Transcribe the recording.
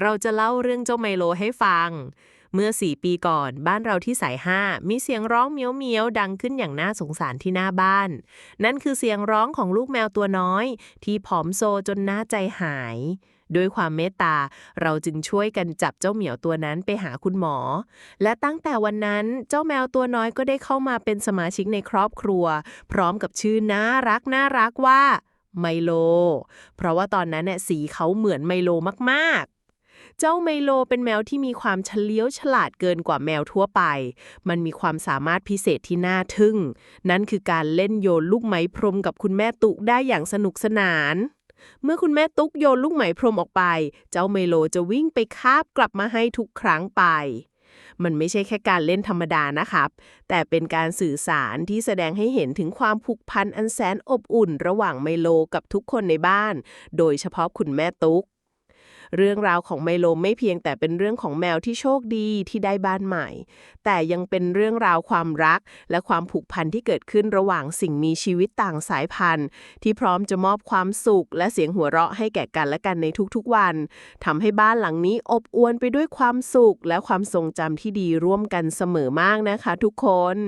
เราจะเล่าเรื่องเจ้าไมโลให้ฟัง เมื่อ 4 ปีก่อนบ้านเราที่สายห้ามีเสียงร้องเมียวเมียวดังขึ้นอย่างน่าสงสารที่หน้าบ้าน นั่นคือเสียงร้องของลูกแมวตัวน้อย ที่ผอมโซจนน่าใจหายด้วยความเมตตา เราจึงช่วยกันจับเจ้าเหมียวตัวนั้นไปหาคุณหมอ และตั้งแต่วันนั้นเจ้าแมวตัวน้อยก็ได้เข้ามาเป็นสมาชิกในครอบครัว พร้อมกับชื่อน่ารักน่ารักว่าไมโล เพราะว่าตอนนั้นเนี่ยสีเขาเหมือนไมโลมากๆ เจ้าไมโลเป็นแมวที่มีความเฉลียวฉลาดเกินกว่าแมวทั่วไป มันมีความสามารถพิเศษที่น่าทึ่ง นั่นคือการเล่นโยนลูกไหมพรมกับคุณแม่ตุกได้อย่างสนุกสนาน เมื่อคุณแม่ตุ๊กโยนลูกไหมพรมออกไป เจ้าไมโลจะวิ่งไปคาบกลับมาให้ทุกครั้งไปมันไม่ใช่แค่การเล่นธรรมดานะครับ แต่เป็นการสื่อสารที่แสดงให้เห็นถึงความผูกพันอันแสนอบอุ่น ระหว่างไมโลกับทุกคนในบ้าน โดยเฉพาะคุณแม่ตุ๊ก เรื่องราวของไมโลไม่เพียงแต่เป็นเรื่องของแมวที่โชคดีที่ได้บ้านใหม่ แต่ยังเป็นเรื่องราวความรัก และความผูกพันที่เกิดขึ้นระหว่างสิ่งมีชีวิตต่างสายพันธุ์ ที่พร้อมจะมอบความสุข และเสียงหัวเราะให้แก่กันและกันในทุกๆวันทำให้บ้านหลังนี้อบอวลไปด้วยความสุข และความทรงจำที่ดีร่วมกันเสมอมากนะคะ ทุกคน